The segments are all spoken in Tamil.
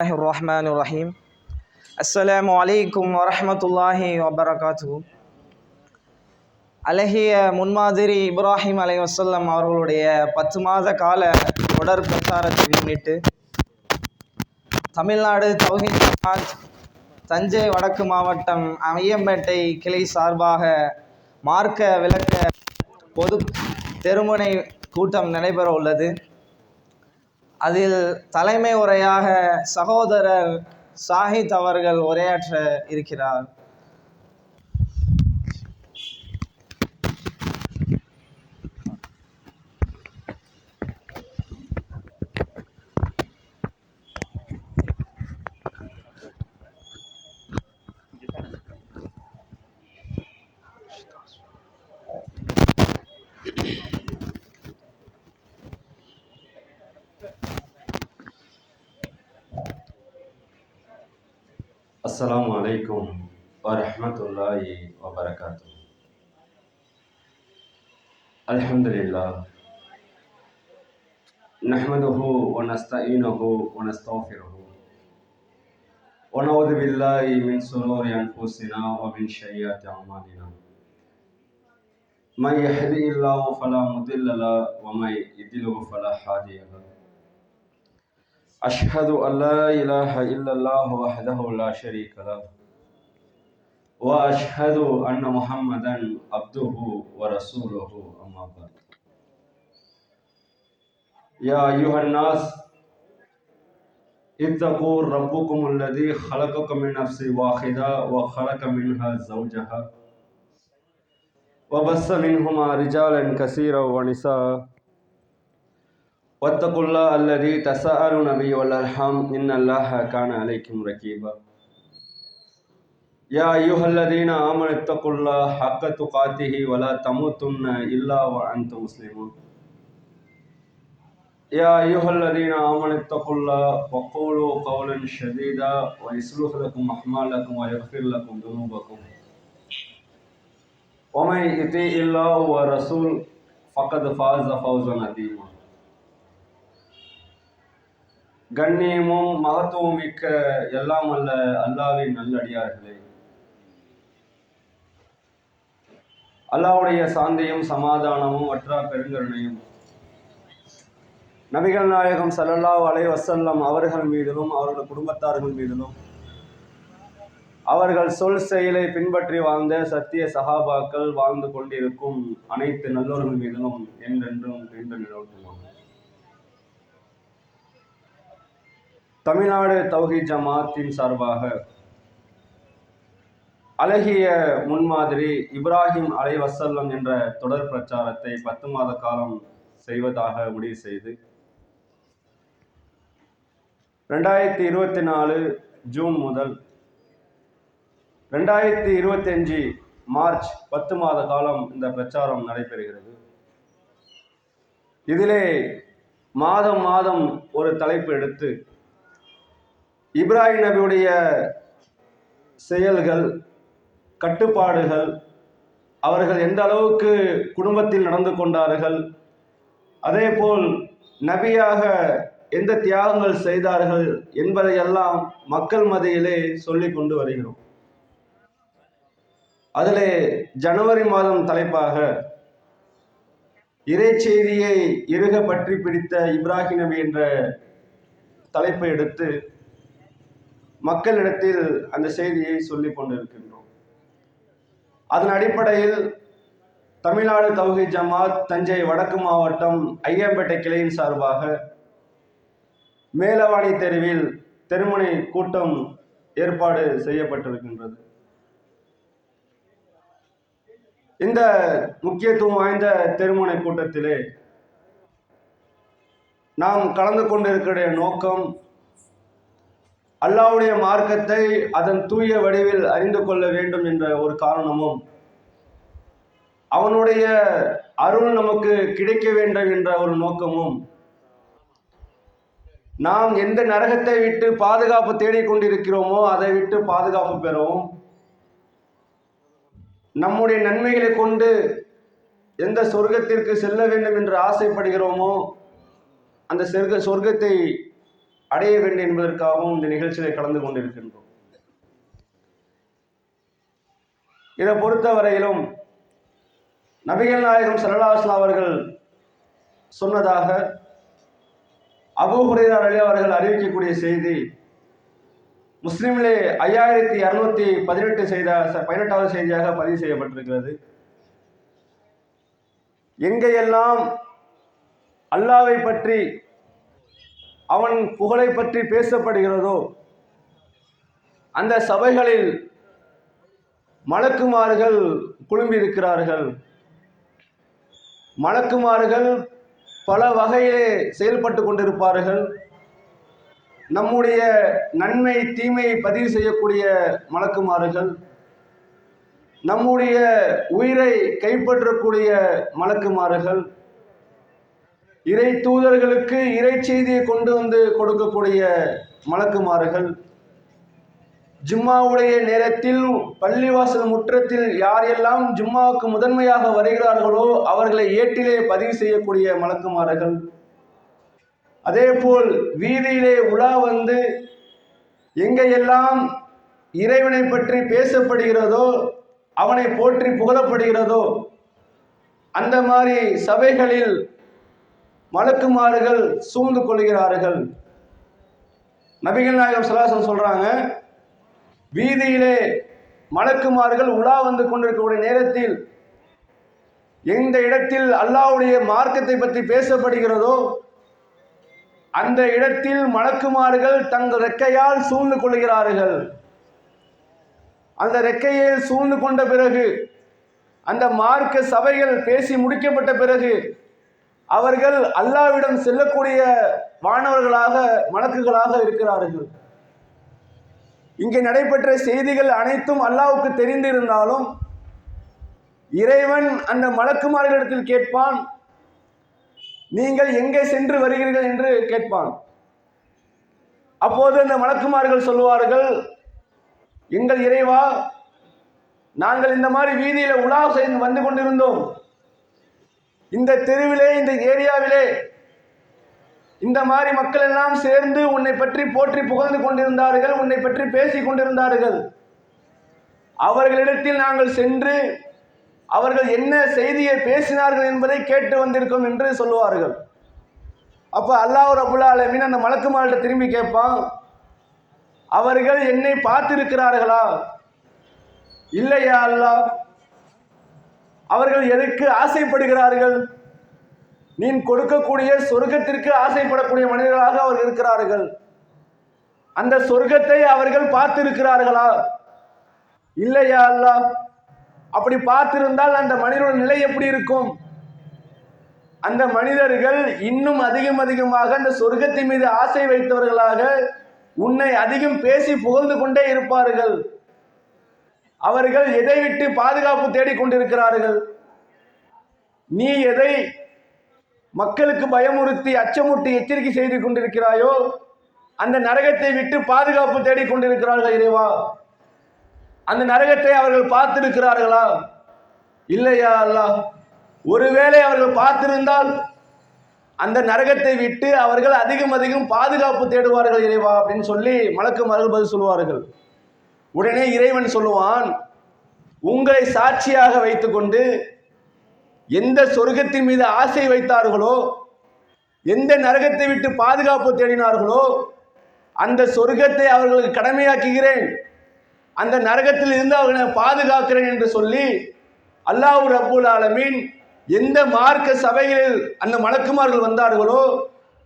الله الرحمن الرحيم السلام عليكم ورحمة الله وبركاته அழகிய முன்மாதிரி இப்ராஹிம் அலை வசல்லம் அவர்களுடைய பத்து மாத கால தொடர் பிரச்சாரத்தை முன்னிட்டு தமிழ்நாடு தௌஹீத் ஜமாத் தஞ்சை வடக்கு மாவட்டம் ஐயம்பேட்டை கிளை சார்பாக மார்க்க விளக்க பொது தெருமுனை கூட்டம் நடைபெற உள்ளது அதில் தலைமை உரையாக சகோதரர் சாஹித் அவர்கள் உரையாற்ற இருக்கிறார். السلام عليكم ورحمة الله وبركاته. الحمد لله. نحمده ونستعينه ونستغفره. ونعوذ بالله من شرور أنفسنا ومن سيئات أعمالنا. من يهدي الله فلا مضل له ومن يضلل فلا هادي له. أشهد أن لا إله إلا الله وحده لا شريك له وأشهد أن محمدا عبده ورسوله أما بعد. يا أيها الناس اتقوا ربكم الذي خلقكم من نفس واحدة وخلق منها زوجها وبث منهما رجالا كثيرا ونساء واتقوا الله الذي تساءلون به والأرحام إن الله كان عليكم رقيبا يا أيها الذين آمنوا اتقوا الله حق تقاته ولا تموتن إلا وأنتم مسلمون. يا أيها الذين آمنوا اتقوا الله وقولوا قولا شديدا ويصلح لكم أعمالكم ويغفر لكم ذنوبكم. ومن يطيع الله ورسول فقد فاز فوزا عظيما. கண்ணியமும் மகத்துவம் மிக்க எல்லாம் அல்ல அல்லாவின் நல்லடியார்களே. அல்லாவுடைய சாந்தியும் சமாதானமும் வற்றா பெருங்கருணையும். நபிகள் நாயகம் சல்லல்லா அலை வசல்லம் அவர்கள் மீதிலும் அவர்கள் குடும்பத்தார்கள் மீதிலும் அவர்கள் சொல் செயலை பின்பற்றி வாழ்ந்த சத்திய சகாபாக்கள் வாழ்ந்து கொண்டிருக்கும் அனைத்து நல்லோர்கள் மீதிலும் என்றென்றும் என்று நிலவுத்துவோம் தமிழ்நாடு தௌஹி ஜமாத்தின் சார்பாக அழகிய முன்மாதிரி இப்ராஹிம் அலை வசல்லம் என்ற தொடர் பிரச்சாரத்தை பத்து மாத காலம் செய்வதாக முடிவு செய்து ரெண்டாயிரத்தி இருபத்தி நாலு ஜூன் முதல் ரெண்டாயிரத்தி இருபத்தி அஞ்சு மார்ச் பத்து மாத காலம் இந்த பிரச்சாரம் நடைபெறுகிறது. இதிலே மாதம் மாதம் ஒரு தலைப்பு எடுத்து இப்ராஹிம் நபியுடைய செயல்கள் கட்டுப்பாடுகள் அவர்கள் எந்த அளவுக்கு குடும்பத்தில் நடந்து கொண்டார்கள் அதேபோல் நபியாக எந்த தியாகங்கள் செய்தார்கள் என்பதையெல்லாம் மக்கள் மத்தியிலே சொல்லி கொண்டு வருகிறோம். அதிலே ஜனவரி மாதம் தலைப்பாக இறைச்செய்தியை இருக பற்றி பிடித்த இப்ராஹிம் நபி என்ற தலைப்பை எடுத்து மக்களிடத்தில் அந்த செய்தியை சொல்லிக் கொண்டிருக்கின்றோம். அதன் அடிப்படையில் தமிழ்நாடு தௌஹி ஜமாத் தஞ்சை வடக்கு மாவட்டம் ஐயம்பேட்டை கிளையின் சார்பாக மேலவாணி தெருவில் தெருமுனை கூட்டம் ஏற்பாடு செய்யப்பட்டிருக்கின்றது. இந்த முக்கியத்துவம் வாய்ந்த தெருமுனை கூட்டத்திலே நாம் கலந்து கொண்டிருக்கிற நோக்கம் அல்லாவுடைய மார்க்கத்தை அதன் தூய வடிவில் அறிந்து கொள்ள வேண்டும் என்ற ஒரு காரணமும் அவனுடைய அருள் நமக்கு கிடைக்க வேண்டும் என்ற ஒரு நோக்கமும் நாம் எந்த நரகத்தை விட்டு பாதுகாப்பு தேடிக்கொண்டிருக்கிறோமோ அதை விட்டு பாதுகாப்பு பெறவும் நம்முடைய நன்மைகளை கொண்டு எந்த சொர்க்கத்திற்கு செல்ல வேண்டும் என்று ஆசைப்படுகிறோமோ அந்த சொர்க்க சொர்க்கத்தை அடைய வேண்டும் என்பதற்காகவும் இந்த நிகழ்ச்சியில் கலந்து கொண்டிருக்கின்றோம். இதை பொறுத்தவரையிலும் நபிகள் நாயகம் சரலாஸ்லா அவர்கள் சொன்னதாக அபூ அலி அவர்கள் அறிவிக்கக்கூடிய செய்தி முஸ்லிமிலே ஐயாயிரத்தி இரநூத்தி பதினெட்டு செய்த பதினெட்டாவது செய்தியாக பதிவு செய்யப்பட்டிருக்கிறது. எங்கெல்லாம் அல்லாவை பற்றி அவன் புகழை பற்றி பேசப்படுகிறதோ அந்த சபைகளில் மலக்குமார்கள் குழும்பியிருக்கிறார்கள். மலக்குமார்கள் பல வகையிலே செயல்பட்டு கொண்டிருப்பார்கள். நம்முடைய நன்மை தீமையை பதிவு செய்யக்கூடிய மலக்குமார்கள். நம்முடைய உயிரை கைப்பற்றக்கூடிய மலக்குமார்கள். இறை தூதர்களுக்கு இறை செய்தியை கொண்டு வந்து கொடுக்கக்கூடிய மலக்குமார்கள் ஜும்மாவுடைய நேரத்தில் பள்ளிவாசல் முற்றத்தில் யாரெல்லாம் ஜும்மாவுக்கு முதன்மையாக வருகிறார்களோ அவர்களை ஏட்டிலே பதிவு செய்யக்கூடிய மலக்குமார்கள். அதேபோல் வீதியிலே உலா வந்து எங்கெல்லாம் இறைவனை பற்றி பேசப்படுகிறதோ அவனை போற்றி புகழப்படுகிறதோ அந்த மாதிரி சபைகளில் மலக்குமார்கள் சூழ்ந்து கொள்கிறார்கள். நபிகள் நாயகம் சலாசன் சொல்றாங்க வீதியிலே மலக்குமார்கள் உலா வந்து கொண்டிருக்கக்கூடிய நேரத்தில் எந்த இடத்தில் அல்லாஹ்வுடைய மார்க்கத்தை பற்றி பேசப்படுகிறதோ அந்த இடத்தில் மலக்குமார்கள் தங்கள் ரெக்கையால் சூழ்ந்து கொள்கிறார்கள். அந்த ரெக்கையை சூழ்ந்து கொண்ட பிறகு அந்த மார்க்க சபைகள் பேசி முடிக்கப்பட்ட பிறகு அவர்கள் அல்லாவிடம் செல்லக்கூடிய வானவர்களாக மலக்குகளாக இருக்கிறார்கள். இங்கே நடைபெற்ற செய்திகள் அனைத்தும் அல்லாவுக்கு தெரிந்திருந்தாலும் இறைவன் அந்த மலக்குமார்களிடத்தில் கேட்பான் நீங்கள் எங்கே சென்று வருகிறீர்கள்? என்று கேட்பான். அப்போது அந்த மலக்குமார்கள் சொல்லுவார்கள் எங்கள் இறைவா நாங்கள் இந்த மாதிரி வீதியில உலா செய்து வந்து கொண்டிருந்தோம். இந்த தெருவிலே இந்த ஏரியாவிலே இந்த மாதிரி மக்கள் எல்லாம் சேர்ந்து உன்னை பற்றி போற்றி புகழ்ந்து கொண்டிருந்தார்கள் உன்னை பற்றி பேசிக் கொண்டிருந்தார்கள். அவர்களிடத்தில் நாங்கள் சென்று அவர்கள் என்ன செய்தியை பேசினார்கள் என்பதை கேட்டு வந்திருக்கோம் என்று சொல்லுவார்கள். அப்ப அல்லாஹ் அபுல்லா அலமின் அந்த மலக்குமார்கிட்ட திரும்பி கேட்பான் அவர்கள் என்னை பார்த்திருக்கிறார்களா? இல்லையா அல்லாஹ்? அவர்கள் எதற்கு ஆசைப்படுகிறார்கள்? நீ கொடுக்கக்கூடிய சொர்க்கத்திற்கு ஆசைப்படக்கூடிய மனிதர்களாக அவர்கள் இருக்கிறார்கள். அந்த சொர்க்கத்தை அவர்கள் பார்த்திருக்கிறார்களா? இல்லையா அல்லாஹ் அப்படி பார்த்திருந்தால் அந்த மனிதனோட நிலை எப்படி இருக்கும்? அந்த மனிதர்கள் இன்னும் அதிகம் அதிகமாக அந்த சொர்க்கத்தின் மீது ஆசை வைத்தவர்களாக உன்னை அதிகம் பேசி புகழ்ந்து கொண்டே இருப்பார்கள். அவர்கள் எதை விட்டு பாதுகாப்பு தேடிக்கொண்டிருக்கிறார்கள்? நீ எதை மக்களுக்கு பயமுறுத்தி அச்சமுட்டி எச்சரிக்கை செய்து கொண்டிருக்கிறாயோ அந்த நரகத்தை விட்டு பாதுகாப்பு தேடிக்கொண்டிருக்கிறார்கள் இறைவா. அந்த நரகத்தை அவர்கள் பார்த்திருக்கிறார்களா? இல்லையா அல்லாஹ். ஒருவேளை அவர்கள் பார்த்திருந்தால் அந்த நரகத்தை விட்டு அவர்கள் அதிகம் அதிகம் பாதுகாப்பு தேடுவார்கள் இறைவா அப்படின்னு சொல்லி மலக்குமார்கள் பதில் சொல்லுவார்கள். உடனே இறைவன் சொல்லுவான் உங்களை சாட்சியாக வைத்துக்கொண்டு எந்த சொர்க்கத்தின் மீது ஆசை வைத்தார்களோ எந்த நரகத்தை விட்டு பாதுகாப்பு தேடினார்களோ அந்த சொர்க்கத்தை அவர்களுக்கு கடமையாக்குகிறேன். அந்த நரகத்தில் இருந்து அவர்களை பாதுகாக்கிறேன் என்று சொல்லி அல்லாஹ் அப்புல் ஆலமீன் எந்த மார்க்க சபைகளில் அந்த மலக்குமார்கள் வந்தார்களோ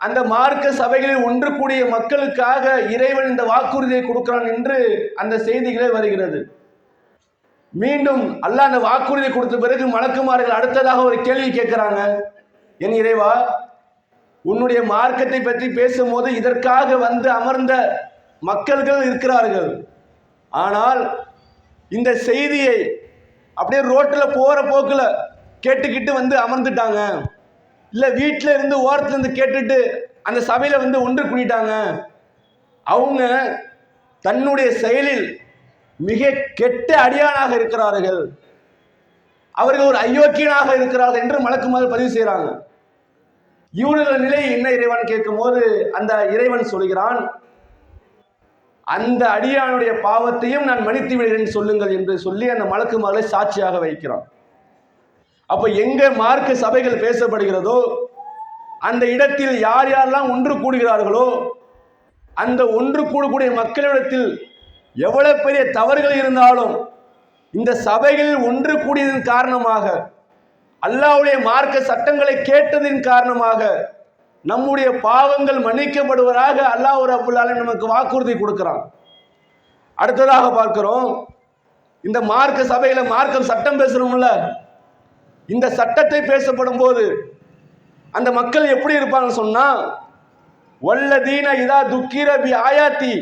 அந்த மார்க்க சபைகளில் ஒன்று கூடிய மக்களுக்காக இறைவன் இந்த வாக்குறுதியை கொடுக்கிறான் என்று அந்த செய்திகளே வருகிறது. மீண்டும் அல்லாஹ் அந்த வாக்குறுதி கொடுத்த பிறகு மலக்குமார்கள் அடுத்ததாக ஒரு கேள்வி கேட்கிறாங்க. என் இறைவா உன்னுடைய மார்க்கத்தை பற்றி பேசும்போது இதற்காக வந்து அமர்ந்த மக்கள்கள் இருக்கிறார்கள். ஆனால் இந்த செய்தியை அப்படியே ரோட்டில் போகிற போக்கில் கேட்டுக்கிட்டு வந்து அமர்ந்துட்டாங்க. இல்லை வீட்டில் இருந்து ஓரத்துலேருந்து கேட்டுட்டு அந்த சபையில் வந்து ஒன்று கூட்டிட்டாங்க அவங்க தன்னுடைய செயலில் மிக கெட்ட அடியானாக இருக்கிறார்கள். அவர்கள் ஒரு அயோக்கியனாக இருக்கிறார்கள் என்று மலக்குமாறு பதிவு செய்கிறாங்க இவர்கள் நிலை என்ன இறைவன் கேட்கும்போது அந்த இறைவன் சொல்கிறான் அந்த அடியானுடைய பாவத்தையும் நான் மன்னித்து விடுகிறேன் சொல்லுங்கள் என்று சொல்லி அந்த மலக்குமகளை சாட்சியாக வைக்கிறான். அப்ப எங்க மார்க்க சபைகள் பேசப்படுகிறதோ அந்த இடத்தில் யார் யாரெல்லாம் ஒன்று கூடுகிறார்களோ அந்த ஒன்று கூடக்கூடிய மக்களிடத்தில் எவ்வளவு பெரிய தவறுகள் இருந்தாலும் இந்த சபைகளில் ஒன்று கூடியதன் காரணமாக அல்லாவுடைய மார்க்க சட்டங்களை கேட்டதின் காரணமாக நம்முடைய பாவங்கள் மன்னிக்கப்படுவதாக அல்லாஹ் ரபுல் நமக்கு வாக்குறுதி கொடுக்கிறான். அடுத்ததாக பார்க்கிறோம் இந்த மார்க்க சபையில மார்க்கம் சட்டம் பேசுறோம்ல இந்த சட்டத்தை பேசப்படும் போது அந்த மக்கள் எப்படி இருப்பாங்கன்னு சொன்னா வல்லதீன இதா துக்கிர பி ஆயாத்தி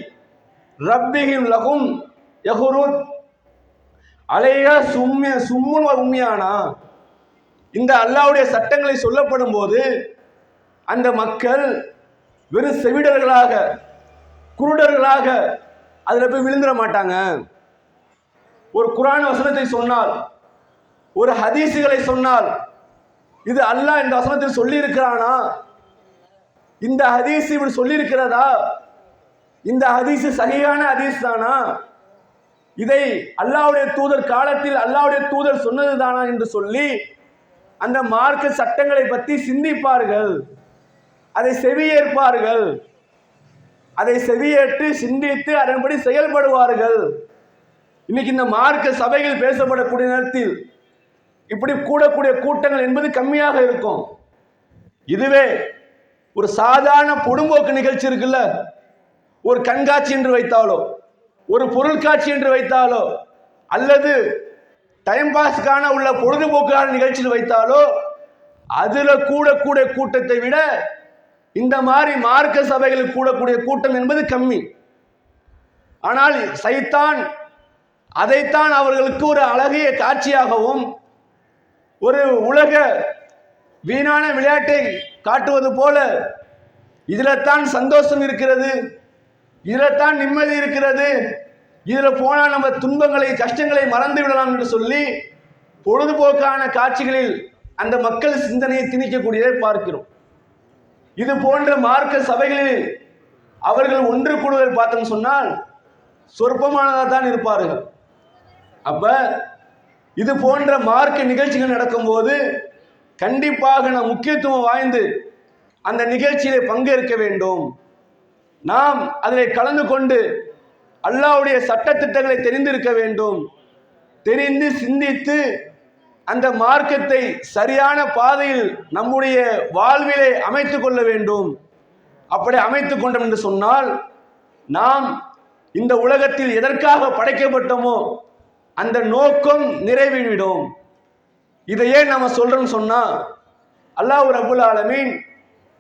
ரப்பிகிம் லகும் யஹுருத். அலையா சும்மிய சும்முன் உண்மையானா? இந்த அல்லாவுடைய சட்டங்களை சொல்லப்படும் போது அந்த மக்கள் வெறும் செவிடர்களாக குருடர்களாக அதில் போய் விழுந்துட மாட்டாங்க. ஒரு குரான் வசனத்தை சொன்னால் ஒரு ஹதீஸுகளை சொன்னால் இது அல்லாஹ் இந்த வசனத்தில் சொல்லி இருக்கிறானா இந்த ஹதீஸ் இப்படி சொல்லி இருக்கிறதா இந்த ஹதீஸ் சரியான ஹதீஸ் தானா? இதை அல்லாஹ்வுடைய தூதர் காலத்தில் அல்லாவுடைய தூதர் சொன்னது தானா என்று சொல்லி அந்த மார்க்க சட்டங்களை பற்றி சிந்திப்பார்கள். அதை செவியேற்பார்கள். அதை செவியேற்று சிந்தித்து அதன்படி செயல்படுவார்கள். இன்னைக்கு இந்த மார்க்க சபைகள் பேசப்படக்கூடிய நேரத்தில் இப்படி கூடக்கூடிய கூட்டங்கள் என்பது கம்மியாக இருக்கும். இதுவே ஒரு சாதாரண பொடும்போக்கு நிகழ்ச்சி இருக்குல்ல? ஒரு கண்காட்சி என்று வைத்தாலோ ஒரு பொருட்காட்சி என்று வைத்தாலோ அல்லது டைம் பாஸ்க்கான உள்ள பொழுதுபோக்கான நிகழ்ச்சியில் வைத்தாலோ அதுல கூடக்கூடிய கூட்டத்தை விட இந்த மாதிரி மார்க்க சபைகளில் கூடக்கூடிய கூட்டம் என்பது கம்மி. ஆனால் சைத்தான் அதைத்தான் அவர்களுக்கு ஒரு அழகிய காட்சியாகவும் ஒரு உலக வீணான விளையாட்டை காட்டுவது போல இதில்தான் சந்தோஷம் இருக்கிறது இதில்தான் நிம்மதி இருக்கிறது. இதில் போனால் நம்ம துன்பங்களை கஷ்டங்களை மறந்து விடலாம் என்று சொல்லி பொழுதுபோக்கான காட்சிகளில் அந்த மக்கள் சிந்தனையை திணிக்கக்கூடியதை பார்க்கிறோம். இது போன்ற மார்க்க சபைகளில் அவர்கள் ஒன்று கூடுதல் பார்த்தோம்னு சொன்னால் சொற்பமானதாக தான் இருப்பார்கள். அப்போ இது போன்ற மார்க்க நிகழ்ச்சிகள் நடக்கும்போது கண்டிப்பாக நாம் முக்கியத்துவம் வாய்ந்து அந்த நிகழ்ச்சியிலே பங்கேற்க வேண்டும். நாம் அதில் கலந்து கொண்டு அல்லாஹ்வுடைய சட்டத்திட்டங்களை தெரிந்திருக்க வேண்டும். தெரிந்து சிந்தித்து அந்த மார்க்கத்தை சரியான பாதையில் நம்முடைய வாழ்விலே அமைத்து கொள்ள வேண்டும். அப்படி அமைத்து கொண்டோம் என்று சொன்னால் நாம் இந்த உலகத்தில் எதற்காக படைக்கப்பட்டோமோ அந்த நோக்கம் நிறைவேறிவிடும் இதை ஏன் நம்ம சொல்றோம்னு சொன்னா அல்லாஹ் ரபுல் ஆலமீன்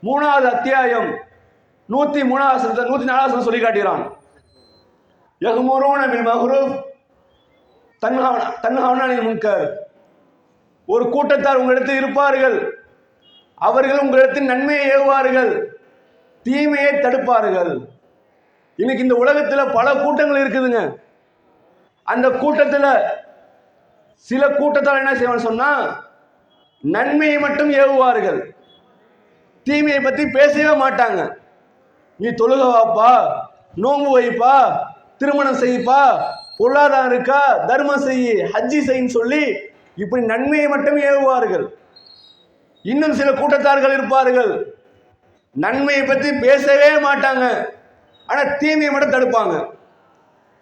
மூணாவது அத்தியாயம் நூத்தி மூணாவது நூத்தி நாலாவது சொல்லி காட்டுகிறான். யகுமுரூன பில் மஹ்ரூப் தன்ஹாவன தன்ஹாவனில் முன்கர். ஒரு கூட்டத்தார் உங்களிடத்தில் இருப்பார்கள். அவர்கள் உங்களிடத்தில் நன்மையை ஏவுவார்கள். தீமையை தடுப்பார்கள். இன்னைக்கு இந்த உலகத்தில் பல கூட்டங்கள் இருக்குதுங்க. அந்த கூட்டத்தில் சில கூட்டத்தார் என்ன செய்வான்னு சொன்னா நன்மையை மட்டும் ஏவுவார்கள். தீமையை பற்றி பேசவே மாட்டாங்க. நீ தொழுக வாப்பா நோன்பு வைப்பா திருமணம் செய்ப்பா பொருளாதாரம் இருக்கா தர்மம் செய் ஹஜ்ஜி செய்ன்னு சொல்லி இப்படி நன்மையை மட்டும் ஏவுவார்கள். இன்னும் சில கூட்டத்தார்கள் இருப்பார்கள். நன்மையை பற்றி பேசவே மாட்டாங்க. ஆனால் தீமையை மட்டும் தடுப்பாங்க.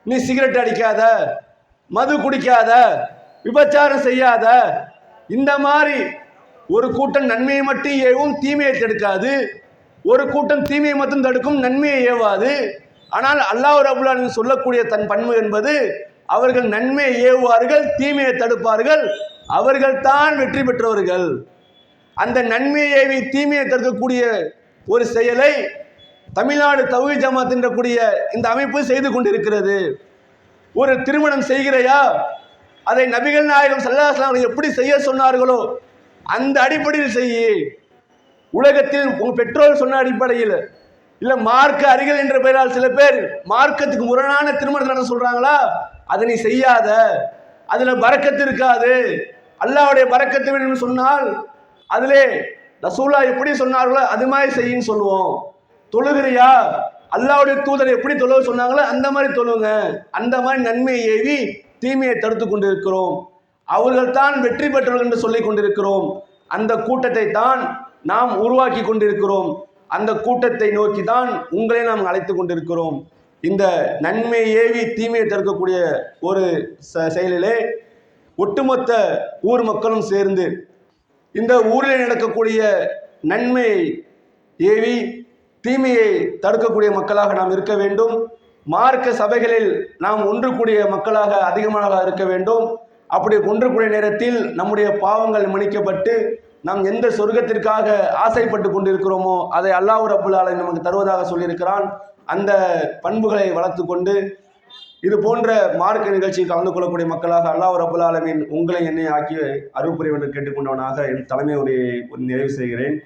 நீ சிகரெட் அடிக்காத மது குடிக்காத விபச்சாரம் செய்யாத. இந்த மாதிரி ஒரு கூட்டம் நன்மையை மட்டும் ஏவும் தீமையை தடுக்காது. ஒரு கூட்டம் தீமையை மட்டும் தடுக்கும் நன்மையை ஏவாது. ஆனால் அல்லாஹ் ரபுல்லான் சொல்லக்கூடிய தன் பண்பு என்பது அவர்கள் நன்மையை ஏவுவார்கள் தீமையை தடுப்பார்கள். அவர்கள் தான் வெற்றி பெற்றவர்கள். அந்த நன்மையை ஏவி தீமையை தடுக்கக்கூடிய ஒரு செயலை தமிழ்நாடு தௌஹி ஜமாத் என்றக்கூடிய இந்த அமைப்பு செய்து கொண்டிருக்கிறது. ஒரு திருமணம் செய்கிறையா? அதை நபிகள் நாயகம் சல்லாஸ்லாம் எப்படி செய்ய சொன்னார்களோ அந்த அடிப்படையில் செய்ய. உலகத்தில் உங்கள் பெற்றோர் சொன்ன அடிப்படையில். இல்லை மார்க்க அருகில் என்ற பெயரால் சில பேர் மார்க்கத்துக்கு முரணான திருமணம் நடத்த சொல்கிறாங்களா அதை நீ செய்யாத. அதில் பறக்கத்து இருக்காது. அல்லாவுடைய பறக்கத்து வேணும்னு சொன்னால் அதிலே ரசூலா எப்படி சொன்னார்களோ அது மாதிரி செய்யின்னு சொல்லுவோம். தொழுகிறியா? அல்லாவுடைய தூதர் எப்படி தொழுவ சொன்னாங்களோ அந்த மாதிரி தொழுங்க. அந்த மாதிரி நன்மையை ஏவி தீமையை தடுத்து கொண்டிருக்கிறோம். அவர்கள் தான் வெற்றி பெற்றவர்கள் என்று சொல்லி கொண்டிருக்கிறோம். அந்த கூட்டத்தை தான் நாம் உருவாக்கி கொண்டிருக்கிறோம். அந்த கூட்டத்தை நோக்கி தான் உங்களை நாம் அழைத்து கொண்டிருக்கிறோம். இந்த நன்மை ஏவி தீமையை தடுக்கக்கூடிய ஒரு செயலிலே ஒட்டுமொத்த ஊர் மக்களும் சேர்ந்து இந்த ஊரில் நடக்கக்கூடிய நன்மை ஏவி தீமையை தடுக்கக்கூடிய மக்களாக நாம் இருக்க வேண்டும். மார்க்க சபைகளில் நாம் ஒன்று கூடிய மக்களாக அதிகமாக இருக்க வேண்டும். அப்படி ஒன்று கூடிய நேரத்தில் நம்முடைய பாவங்கள் மன்னிக்கப்பட்டு நாம் எந்த சொர்க்கத்திற்காக ஆசைப்பட்டு கொண்டிருக்கிறோமோ அதை அல்லாஹ் ரபுல் ஆலமீன் நமக்கு தருவதாக சொல்லியிருக்கிறான். அந்த பண்புகளை வளர்த்து கொண்டு இது போன்ற மார்க்க நிகழ்ச்சியில் கலந்து கொள்ளக்கூடிய மக்களாக அல்லாஹ் ரபுல் ஆலமீன் உங்களை என்னை ஆக்கி அருள் புரிய வேண்டும் கேட்டுக்கொண்டவனாக என் தலைமை உரையை நிறைவு செய்கிறேன்.